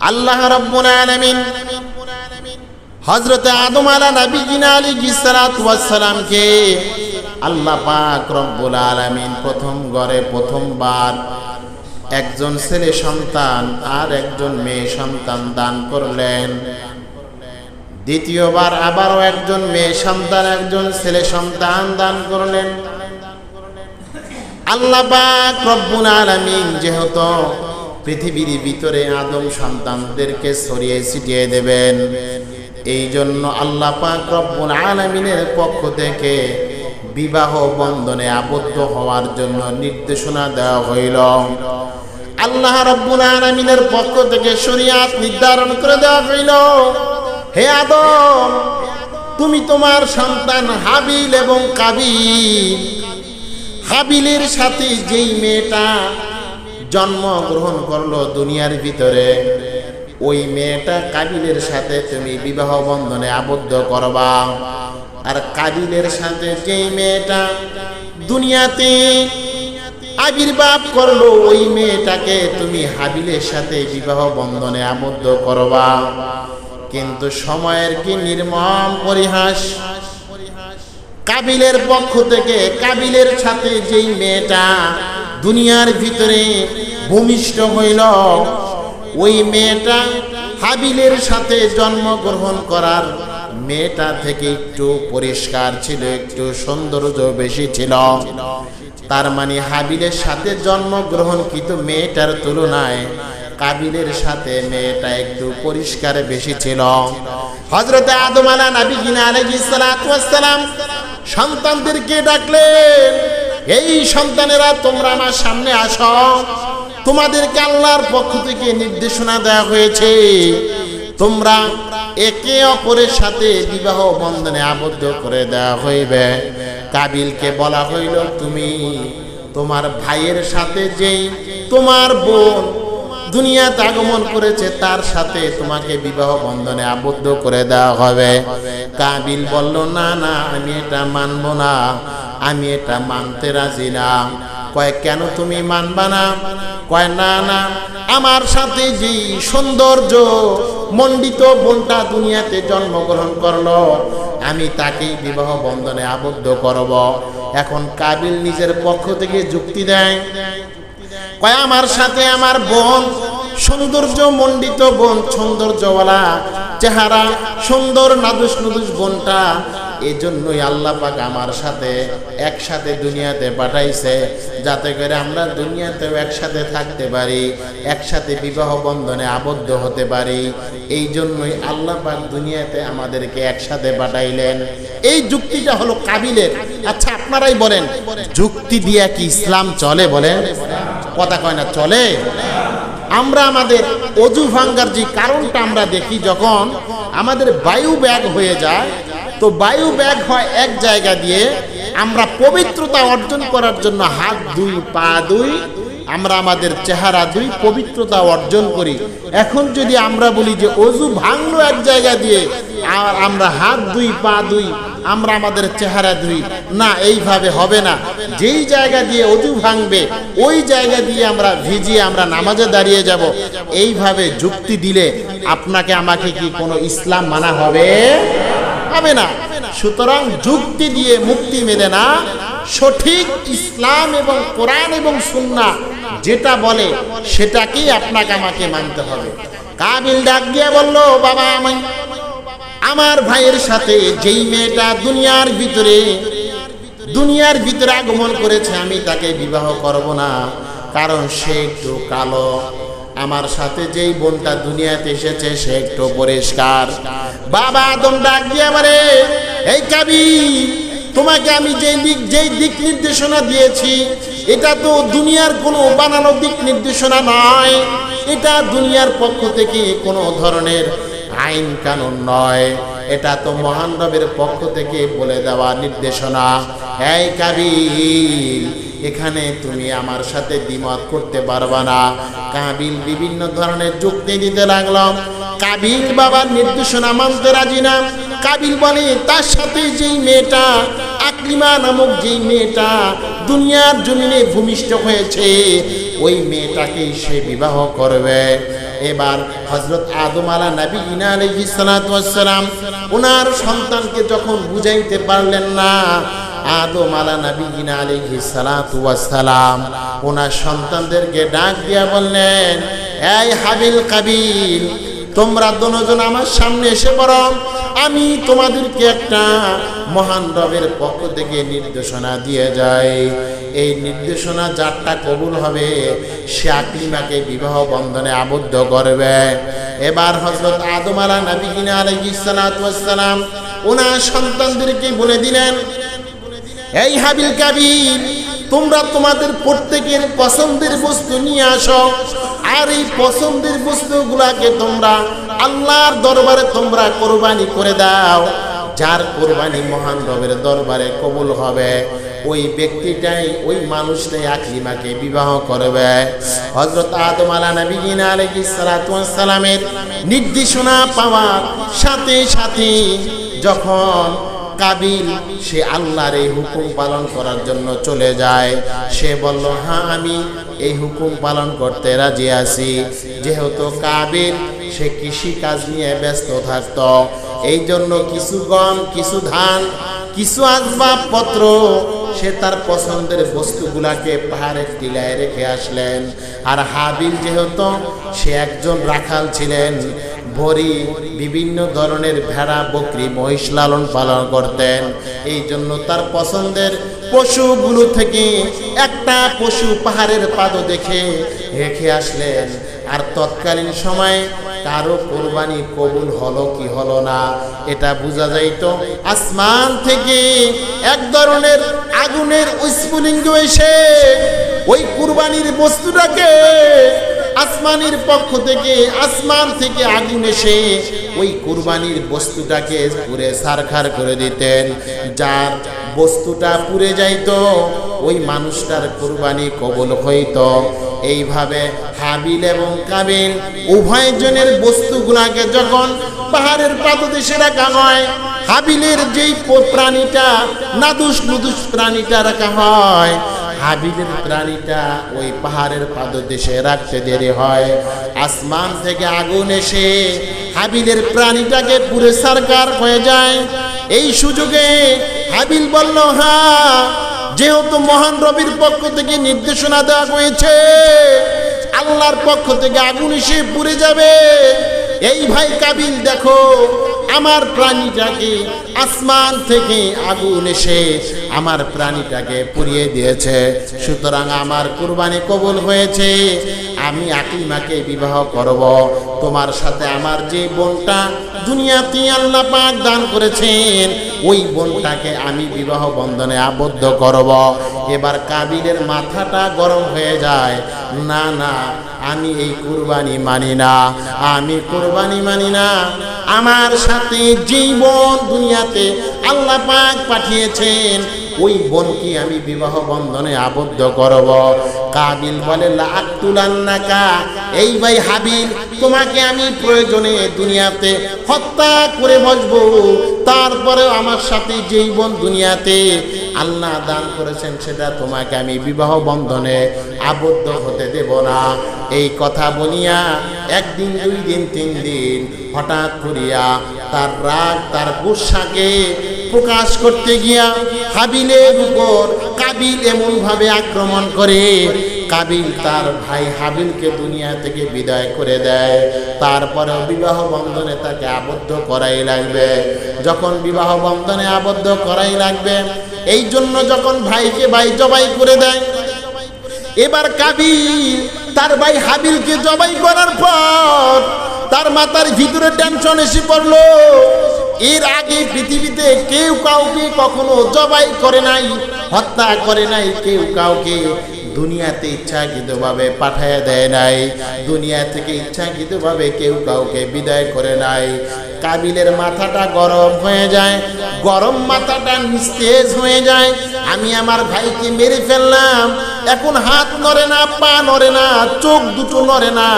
আল্লাহ রব্বুল হযরত আদম আলা নবীনা আলাইহিস সালাতু আল্লাহ পাক রব্বুল আলামিন প্রথম ঘরে প্রথমবার একজন ছেলে সন্তান আর একজন মেয়ে সন্তান দান করলেন। দ্বিতীয়বার আবারও একজন মেয়ে সন্তান, একজন ছেলে সন্তান দান করলেন। আল্লাহ পাক রব্বুল আলামিন যেহেতু পৃথিবীর ভিতরে আদম সন্তানদেরকে ছড়িয়ে ছিটিয়ে দেবেন। এই জন্য আল্লাহ পাক আলামিনের পক্ষ থেকে বিবাহ বন্ধনে আবদ্ধ হওয়ার জন্য নির্দেশনা দেওয়া হইল। আল্লাহ রব্বুল আলামিনের পক্ষ থেকে শরিয়াত নির্ধারণ করে দেওয়া হইল, হে আদম, তুমি তোমার সন্তান হাবিল এবং কাবিল। হাবিলের সাথে যেই মেয়েটা জন্মগ্রহণ করল দুনিয়ার ভিতরে। ওই মেয়েটা কাবিলের সাথে তুমি বিবাহ বন্ধনে আবদ্ধ করবা। আর কাবিলের সাথে যেই মেয়েটা দুনিয়াতে আবির্ভাব করল, ওই মেয়েটাকে তুমি হাবিলের সাথে বিবাহ বন্ধনে আবদ্ধ করবা। কিন্তু সময়ের কি নির্মম পরিহাস? কাবিলের পক্ষ থেকে কাবিলের সাথে যেই মেয়েটা দুনিয়ার ভিতরে ভূমিষ্ঠ হইল। ওই মেয়েটা হাবিলের সাথে জন্মগ্রহণ করার মেয়েটা থেকে একটু পরিষ্কার ছিল, একটু সৌন্দর্য বেশি ছিল। তার মানে হাবিলের সাথে জন্মগ্রহণ কিন্তু মেয়েটার তুলনায় কাবিলের সাথে মেয়েটা একটু পরিষ্কার বেশি ছিল। হজরতে আদম আলা নবী কিনা আলাইহিস সালাম সন্তানদেরকে ডাকলেন এই সন্তানেরা, তোমরা আমার সামনে আসো। তোমাদেরকে আল্লাহর পক্ষ থেকে নির্দেশনা দেওয়া হয়েছে। তোমরা একে অপরের সাথে বিবাহ বন্ধনে আবদ্ধ করে দেওয়া হইবে। কাবিলকে বলা হইল, তুমি তোমার ভাইয়ের সাথে যেই তোমার বোন দুনিয়াতে আগমন করেছে, তার সাথে তোমাকে বিবাহ বন্ধনে আবদ্ধ করে দেওয়া হবে। কাবিল বলল, না না, আমি এটা মানব না। আমি এটা মানতে রাজি না। কয়, কেন তুমি মানবা না? কয়, না না, আমার সাথে যে সৌন্দর্য মণ্ডিত বোনটা দুনিয়াতে জন্মগ্রহণ করল, আমি তাকেই বিবাহ বন্ধনে আবদ্ধ করব। এখন কাবিল নিজের পক্ষ থেকে যুক্তি দেয়। কয়, আমার সাথে আমার বোন সৌন্দর্য মণ্ডিত বোন, সৌন্দর্যওয়ালা চেহারা, সুন্দর নাদুস নুদুস বোনটা এই জন্যই আল্লাহ পাক আমার সাথে একসাথে দুনিয়াতে পাঠাইছে, যাতে করে আমরা দুনিয়াতেও একসাথে থাকতে পারি, একসাথে বিবাহ বন্ধনে আবদ্ধ হতে পারি। এই জন্যই আল্লাহ পাক দুনিয়াতে আমাদেরকে একসাথে পাঠাইলেন। এই যুক্তিটা হলো কাবিলের। আচ্ছা আপনারাই বলেন, যুক্তি দিয়া কি ইসলাম চলে বলেন? কথা কয় না, চলে? আমরা আমাদের অজু ভাঙ্গার যে কারণটা আমরা দেখি যখন আমাদের বায়ু ব্যাগ হয়ে যায় তো বায়ু ব্যাগ হয় এক জায়গা দিয়ে। আমরা পবিত্রতা অর্জন করার জন্য হাত দুই, পা দুই, আমরা আমাদের চেহারা দুই, পবিত্রতা অর্জন করি। এখন যদি আমরা বলি যে অজু ভাঙলো এক জায়গা দিয়ে, আর আমরা হাত দুই, পা দুই, আমরা আমাদের চেহারা ধুই না, এইভাবে হবে না। যেই জায়গা দিয়ে অজু ভাঙবে, ওই জায়গা দিয়ে আমরা ভিজিয়ে আমরা নামাজে দাঁড়িয়ে যাব। এইভাবে যুক্তি দিলে আপনাকে, আমাকে কি কোনো ইসলাম মানা হবে? হবে না। সুতরাং যুক্তি দিয়ে মুক্তি মেলে না। সঠিক ইসলাম এবং কোরআন এবং সুন্না যেটা বলে, সেটাকেই আপনাকে আমাকে মানতে হবে। কাবিল ডাক দিয়ে বলল বাবা আমি আমার ভাইয়ের সাথে যেই মেয়েটা দুনিয়ার ভিতরে দুনিয়ার ভিতরে আগমন করেছে, আমি তাকে বিবাহ করব না, কারণ সে একটু কালো। আমার সাথে যেই বোনটা দুনিয়াতে এসেছে, সে একটু পরিষ্কার। বাবা আদম ডাক দিয়ে আমারে, এই কাবি তোমাকে আমি যেই দিক যেই দিক নির্দেশনা দিয়েছি, এটা তো দুনিয়ার কোনো বানানো দিক নির্দেশনা নয়। এটা দুনিয়ার পক্ষ থেকে কোনো ধরনের আইন কানুন নয়। এটা তো মহান রবের পক্ষ থেকে বলে দেওয়া নির্দেশনা। এই কাবিল এখানে তুমি আমার সাথে দ্বিমত করতে পারবা না। কাবিল বিভিন্ন ধরনের যুক্তি দিতে লাগলাম কাবিল বাবার নির্দেশনা মানতে রাজি না। কাবিল বলে, তার সাথে যেই মেয়েটা, আকলিমা নামক যেই মেয়েটা দুনিয়ার জমিনে ভূমিষ্ঠ হয়েছে, ওই মেয়েটাকে সে বিবাহ করবে। এবার হজরত আদম আলা নবী ইনা সালাম, ওনার সন্তানকে যখন বুঝাইতে পারলেন না আদম আলা নবী ইনা আলাইহি সালাম ওনার সন্তানদেরকে ডাক দিয়া বললেন, এই হাবিল কাবিল, তোমরা দুজন আমার সামনে এসে পড়ো। আমি তোমাদেরকে একটা মহান রবের পক্ষ থেকে নির্দেশনা দিয়ে যাই। এই নির্দেশনা যারটা কবুল হবে, সে আকলিমাকে বিবাহ বন্ধনে আবদ্ধ করবে। এবার হজরত আদম আলা নবীনা আলাইসালাম ওনার সন্তানদেরকে বলে দিলেন এই হাবিল কাবিল তোমরা তোমাদের প্রত্যেকের পছন্দের বস্তু নিয়ে আসো। আর এই পছন্দের বস্তুগুলাকে তোমরা আল্লাহর দরবারে তোমরা কোরবানি করে দাও। যার কোরবানি মহান রবের দরবারে কবুল হবে, ওই ব্যক্তিটাই, ওই মানুষটাই আকলিমাকে বিবাহ করবে। হজরত আদম আলা নবীন আলাইহিস সালাতু ওয়াস সালামের নির্দেশনা পাওয়ার সাথে সাথে যখন কাবিল, সে আল্লাহর এই হুকুম পালন করার জন্য চলে যায়। সে বলল হ্যাঁ আমি এই হুকুম পালন করতে রাজি আছি। যেহেতু কাবিল, সে কৃষি কাজ নিয়ে ব্যস্ত থাকত। এই জন্য কিছু গম, কিছু ধান, কিছু আসবাবপত্র সে তার পছন্দের বস্তুগুলাকে পাহাড়ের টিলায় রেখে আসলেন। আর হাবিল যেহেতু সে একজন রাখাল ছিলেন ভরি বিভিন্ন ধরনের ভেড়া, বকরি, মহিষ লালন পালন করতেন। এই জন্য তার পছন্দের পশুগুলো থেকে একটা পশু পাহাড়ের পাদ দেখে রেখে আসলেন। আর তৎকালীন সময়ে কারও কোরবানি কবুল হলো কি হলো না, এটা বোঝা যাইতো। আসমান থেকে এক ধরনের আগুনের উস্ফুলিঙ্গ এসে ওই কুরবানির বস্তুটাকে আসমানের পক্ষ থেকে, আসমান থেকে আগুন এসে ওই কুরবানির বস্তুটাকে পুরে সারখার করে দিতেন। যার বস্তুটা পুড়ে যাইত, ওই মানুষটার কুরবানি কবল হইত। এইভাবে হাবিল এবং কাবিল উভয় জনের বস্তুগুলাকে যখন পাহাড়ের পাদদেশে রাখা হয়, হাবিলের যেই প্রাণীটা নাদুস নুদুস প্রাণীটা রাখা হয় হাবিলের প্রাণীটা ওই পাহাড়ের পাদদেশে রাখতে দেরি হয়। আসমান থেকে আগুন এসে হাবিলের প্রাণীটাকে পুরে সরকার হয়ে যায়। এই সুযোগে হাবিল বলল হ্যাঁ যেহেতু মহান রবির পক্ষ থেকে নির্দেশনা দেওয়া হয়েছে, আল্লাহর পক্ষ থেকে আগুন এসে পুড়ে যাবে। এই ভাই কাবিল, দেখো, আমার প্রাণীটাকে আসমান থেকে আগুন এসে আমার প্রাণীটাকে পুড়িয়ে দিয়েছে। সুতরাং আমার কুরবানি কবুল হয়েছে। আমি আকিমাকে বিবাহ করব। তোমার সাথে আমার যে বোনটা দুনিয়াতে আল্লাহ পাক দান করেছেন, ওই বোনটাকে আমি বিবাহ বন্ধনে আবদ্ধ করব। এবার কাবিলের মাথাটা গরম হয়ে যায়। না না আমি এই কুরবানি মানি না। আমি কুরবানি মানি না। আমার সাথে যেই বোন দুনিয়াতে আল্লাহ পাক পাঠিয়েছেন। ওই বোনকে আমি বিবাহ বন্ধনে আবদ্ধ করব। কাবিল বলে লাতুলান্নাকা এই ভাই হাবিল তোমাকে আমি প্রয়োজনে দুনিয়াতে হত্যা করে বসবো। তারপরে আমার সাথে যেই বোন দুনিয়াতে আল্লাহ দান করেছেন, সেটা তোমাকে আমি বিবাহ বন্ধনে আবদ্ধ হতে দেব না। এই কথা বলিয়া একদিন, দুই দিন, তিন দিন হঠাৎ করিয়া তার রাগ, তার গুসাকে প্রকাশ করতে গিয়া হাবিলের উপর কাবিল এমন ভাবে আক্রমণ করে কাবিল তার ভাই হাবিলকে দুনিয়া থেকে বিদায় করে দেয়। তারপরে বিবাহ বন্ধনে তাকে আবদ্ধ করাই লাগবে। যখন বিবাহ বন্ধনে আবদ্ধ করাই লাগবে, এই জন্য যখন ভাইকে ভাই জবাই করে দেয়, এবার কাবিল তার ভাই হাবিলকে জবাই করার পর তার মাথার ভিতরে টেনশন এসে পড়ল। এর আগে পৃথিবীতে কেউ কাউকে কখনো জবাই করে নাই, হত্যা করে নাই কেউ কাউকে। দুনিয়াতে ইচ্ছাকৃতভাবে পাঠায় দেয় নাই। দুনিয়া থেকে ইচ্ছাকৃতভাবে কেউ কাউকে বিদায় করে নাই। কাবিলের মাথাটা গরম হয়ে যায়, গরম মাথাটা নিস্তেজ হয়ে যায়। আমি আমার ভাইকে মেরে ফেললাম, এখন হাত নড়ে না, পা নড়ে না, চোখ দুটো নড়ে না।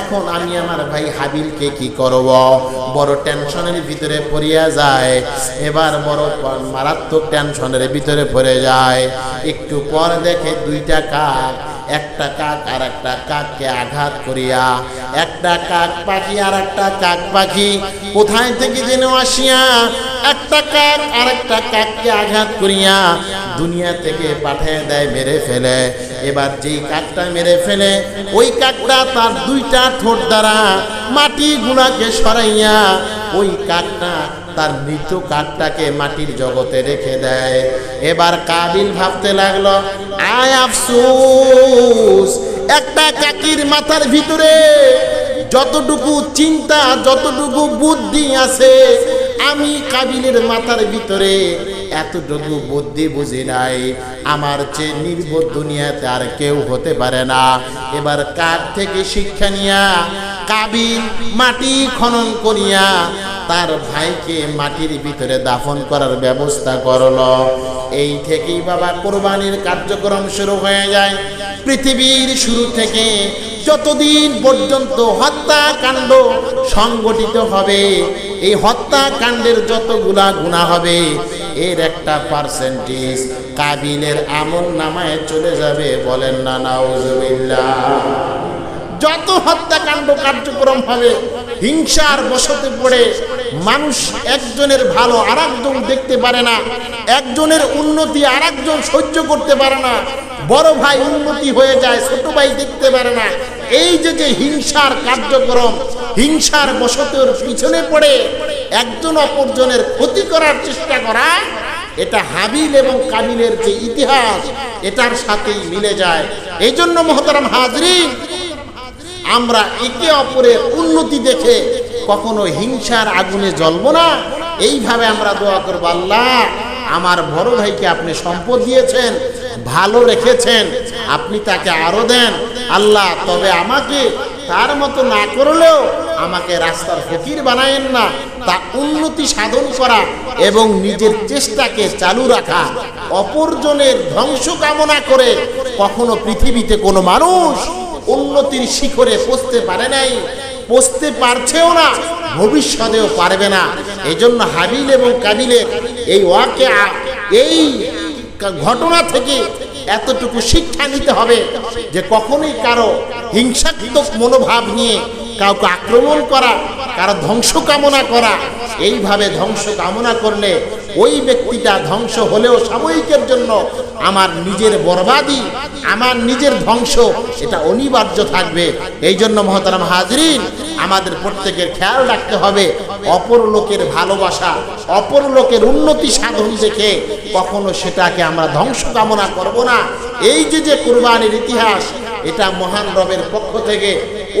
এখন আমি আমার ভাই হাবিলকে কি করব? বড় টেনশনের ভিতরে পড়িয়া যায়। এবার বড় মারাত্মক টেনশনের ভিতরে পড়ে যায়। একটু পর দেখে দুইটা কাক একটা কাক আর একটা কাককে আঘাত করিয়া একটা কাক পাখি আর একটা কাক পাখি কোথায় থেকে যেন আসিয়া একটা কাক আর একটা কাককে আঘাত করিয়া দুনিয়া থেকে পাঠিয়ে দেয়, মেরে ফেলে। এবার যেই কাকটা মেরে ফেলে, ওই কাকটা তার দুইটা ঠোঁট দ্বারা মাটি গুলাকে সরাইয়া ওই কাকটা তার মৃত কাকটাকে মাটির জগতে রেখে দেয়। এবার কাবিল ভাবতে লাগল, আয় আফসোস, একটা কাকির মাথার ভিতরে যতটুকু চিন্তা, যতটুকু বুদ্ধি আছে, আমি কাবিলের মাথার ভিতরে এতটুকু বুদ্ধি বুঝি নাই। আমার চেয়ে নির্বোধ দুনিয়াতে আর কেউ হতে পারে না। এবার কার থেকে শিক্ষা নিয়া কাবিল মাটি খনন করিয়া তার ভাইকে মাটির ভিতরে দাফন করার ব্যবস্থা করল। এই থেকেই বাবা কোরবানির কার্যক্রম শুরু হয়ে যায়। পৃথিবীর শুরু থেকে যতদিন পর্যন্ত হত্যাকাণ্ড সংগঠিত হবে, এই হত্যাকাণ্ডের যতগুলা গুণা হবে, এর একটা পার্সেন্টেজ কাবিলের আমল নামায় চলে যাবে বলেন না, নাউজুবিল্লাহ। যত হত্যাকাণ্ড কার্যক্রম হবে, হিংসার বসতে পড়ে মানুষ একজনের ভালো আর দেখতে পারে না, একজনের উন্নতি আর সহ্য করতে পারে না, বড় ভাই উন্নতি হয়ে যায়, ছোট ভাই দেখতে পারে না। এই যে যে হিংসার কার্যক্রম, হিংসার বসতের পিছনে পড়ে একজন অপরজনের ক্ষতি করার চেষ্টা করা, এটা হাবিল এবং কাবিলের যে ইতিহাস, এটার সাথেই মিলে যায়। এই জন্য মহতারাম হাজরিন আমরা একে অপরের উন্নতি দেখে কখনো হিংসার আগুনে জ্বলব না। এইভাবে আমরা দোয়া করব, আল্লাহ, আমার বড় ভাইকে আপনি সম্পদ দিয়েছেন, ভালো রেখেছেন, আপনি তাকে আরও দেন। আল্লাহ, তবে আমাকে তার মতো না করলেও আমাকে রাস্তার ফকির বানায়েন না। তা উন্নতি সাধন করা এবং নিজের চেষ্টাকে চালু রাখা, অপরজনের ধ্বংস কামনা করে কখনো পৃথিবীতে কোনো মানুষ উন্নতির শিখরে পৌঁছতে পারে নাই, পৌঁছতে পারছেও না, ভবিষ্যতেও পারবে না। এই জন্য হাবিল এবং কাবিলের এই ওয়াকে এই ঘটনা থেকে এতটুকু শিক্ষা নিতে হবে যে কখনোই কারও হিংসাত্মক মনোভাব নিয়ে কাউকে আক্রমণ করা কারও ধ্বংস কামনা করা, এইভাবে ধ্বংস কামনা করলে ওই ব্যক্তিটা ধ্বংস হলেও সাময়িকের জন্য আমার নিজের বরবাদি, আমার নিজের ধ্বংস, এটা অনিবার্য থাকবে। এই জন্য মহতারাম হাজরিন, আমাদের প্রত্যেকের খেয়াল রাখতে হবে, অপর লোকের ভালোবাসা, অপর লোকের উন্নতি সাধন দেখে কখনো সেটাকে আমরা ধ্বংস কামনা করব না। এই যে যে কোরবানির ইতিহাস এটা মহান রবের পক্ষ থেকে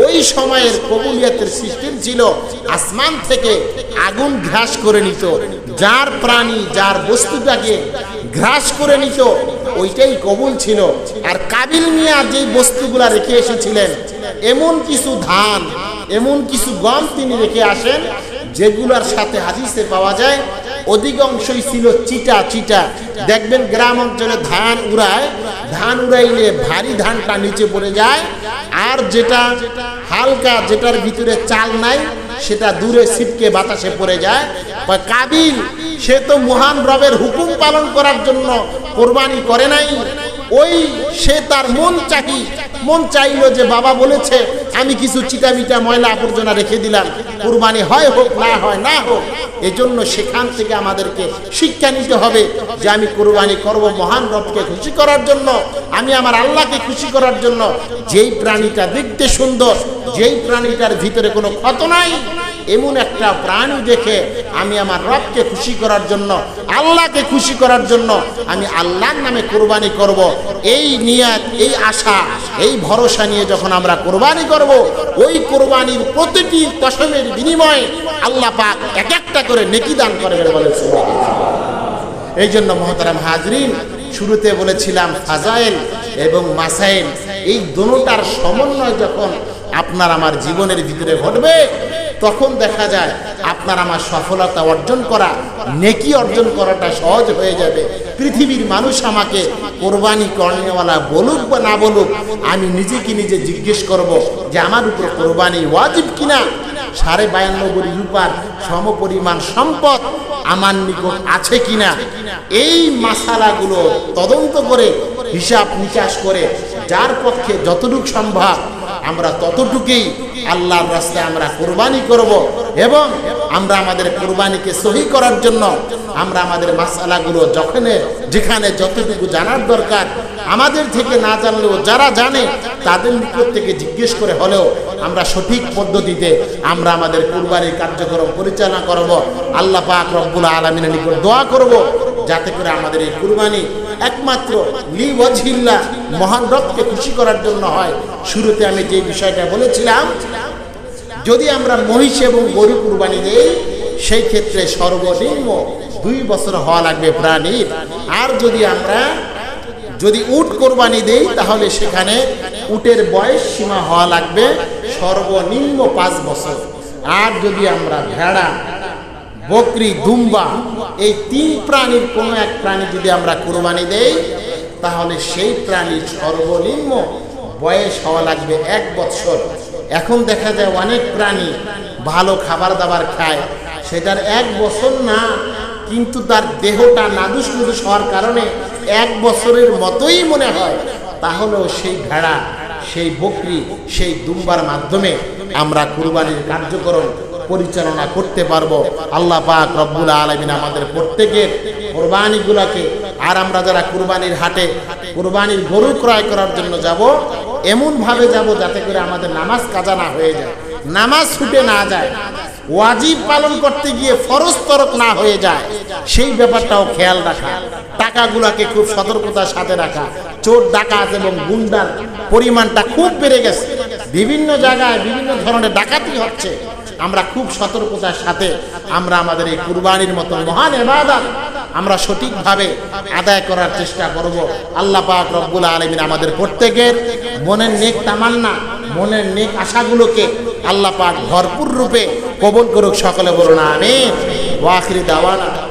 ওই সময়ের কবুলিয়াতের সিস্টেম ছিল আসমান থেকে আগুন ঘ্রাস করে নিত, যার প্রাণী, যার বস্তুটাকে ঘ্রাস করে নিত, ওইটাই কবুল ছিল। আর কাবিল মিয়া যে বস্তুগুলা রেখে এসেছিলেন, এমন কিছু ধান, এমন কিছু গম তিনি রেখে আসেন, যেগুলোর সাথে হাদিসে পাওয়া যায়, অধিকাংশই ছিল চিটা চিটা দেখবেন গ্রাম অঞ্চলে ধান উড়ায় ধান উড়াইলে ভারী ধানটা নিচে পড়ে যায়, আর যেটা হালকা, যেটার ভিতরে চাল নাই, সেটা দূরে ছিটকে বাতাসে পড়ে যায়। কাবিল, সে তো মহান রবের হুকুম পালন করার জন্য কোরবানি করে নাই। ওই সে তার মন চাহি মন চাইলো যে বাবা বলেছে, আমি কিছু চিটা মিটা ময়লা আবর্জনা রেখে দিলাম। কুরবানি হয় হোক, না হয়, না হোক, এজন্য সেখান থেকে আমাদেরকে শিক্ষা নিতে হবে যে আমি কোরবানি করব মহান রবকে খুশি করার জন্য, আমি আমার আল্লাহকে খুশি করার জন্য। যেই প্রাণীটা দেখতে সুন্দর, যেই প্রাণীটার ভিতরে কোনো ক্ষত নাই, এমন একটা প্রাণী দেখে আমি আমার রবকে খুশি করার জন্য, আল্লাহকে খুশি করার জন্য আমি আল্লাহর নামে কোরবানি করব। এই নিয়াত, এই আশা এই ভরসা নিয়ে যখন আমরা কোরবানি করব, ওই কোরবানির প্রতিটি কসমের বিনিময়ে আল্লাহ পাক এক একটা করে নেকি দান করে বলে এই জন্য মহতারাম হাজরিন, শুরুতে বলেছিলাম ফাজাইল এবং মাসাইল, এই দুটার সমন্বয় যখন আপনার আমার জীবনের ভিতরে ঘটবে, তখন দেখা যায় আপনার আমার সফলতা অর্জন করা, নেকি অর্জন করাটা সহজ হয়ে যাবে। পৃথিবীর মানুষ আমাকে কোরবানি কর্নেওয়ালা বলুক বা না বলুক, আমি নিজেকে নিজে জিজ্ঞেস করব যে আমার উপর কোরবানি ওয়াজিব কিনা? সাড়ে বায়ান্নবরি রূপার সমপরিমাণ সম্পদ আমার নিকট আছে কিনা? এই মাসালাগুলো তদন্ত করে, হিসাব নিকাশ করে যার পক্ষে যতটুক সম্ভব, আমরা ততটুকুই আল্লাহর রাস্তায় আমরা কোরবানি করব এবং আমরা আমাদের কোরবানিকে সহি করার জন্য আমরা আমাদের মাসালাগুলো যখন যেখানে যতটুকু জানার দরকার, আমাদের থেকে না জানলেও যারা জানে তাদের নিকট থেকে জিজ্ঞেস করে হলেও আমরা সঠিক পদ্ধতিতে আমরা আমাদের কুরবানির কার্যক্রম পরিচালনা করব। আল্লাহ পাক রব্বুল আলমিনের নিকট দোয়া করব যাতে করে আমাদের এই কুরবানি একমাত্র লি ওয়াজহিল্লা মহান রবকে খুশি করার জন্য হয়। শুরুতে আমি যে বিষয়টা বলেছিলাম, যদি আমরা মহিষ এবং গরু কুরবানি দেই, সেই ক্ষেত্রে সর্বনিম্ন দুই বছর হওয়া লাগবে প্রাণীর। আর যদি আমরা, যদি উট কোরবানি দেই, তাহলে সেখানে উটের বয়স সীমা হওয়া লাগবে সর্বনিম্ন পাঁচ বছর। আর যদি আমরা ভেড়া বকরি, দুম্বা, এই তিন প্রাণীর কোনো এক প্রাণী যদি আমরা কোরবানি দেই, তাহলে সেই প্রাণীর সর্বনিম্ন বয়স হওয়া লাগবে এক বছর এখন দেখা যায় অনেক প্রাণী ভালো খাবার দাবার খায়, সেটার এক বছর না, কিন্তু তার দেহটা নাদুস নুদুস হওয়ার কারণে এক বছরের মতোই মনে হয়। তাহলেও সেই ভেড়া, সেই বকরি, সেই দুম্বার মাধ্যমে আমরা কুরবানির কার্যক্রম পরিচালনা করতে পারব। আল্লাহ পাক রব্বুল আলমিন আমাদের প্রত্যেকের কোরবানিগুলোকে, আর আমরা যারা কুরবানির হাটে, কুরবানির গরু ক্রয় করার জন্য যাব এমন ভাবে যাব যাতে করে আমাদের নামাজ কাজা না হয়ে যায়, নামাজ ছুটে না যায়, ওয়াজিব পালন করতে গিয়ে ফরজ তরক না হয়ে যায়, সেই ব্যাপারটাও খেয়াল রাখা, টাকাগুলাকে খুব সতর্কতার সাথে রাখা, চোর, ডাকাত এবং গুন্ডার পরিমাণটা খুব বেড়ে গেছে। বিভিন্ন জায়গায় বিভিন্ন ধরনের ডাকাতি হচ্ছে। আমরা খুব সতর্কতার সাথে আমরা আমাদের এই কুরবানির মতো মহান এবাদত আমরা সঠিকভাবে আদায় করার চেষ্টা করব। আল্লাহ পাক রব্বুল আলমিন আমাদের প্রত্যেকের মনের নেক তামান্না, মনের নেক আশাগুলোকে আল্লাহ পাক ভরপুর রূপে কবল করুক সকলে বলুন, আমিন। ওয়াখিরি দাওয়ানা।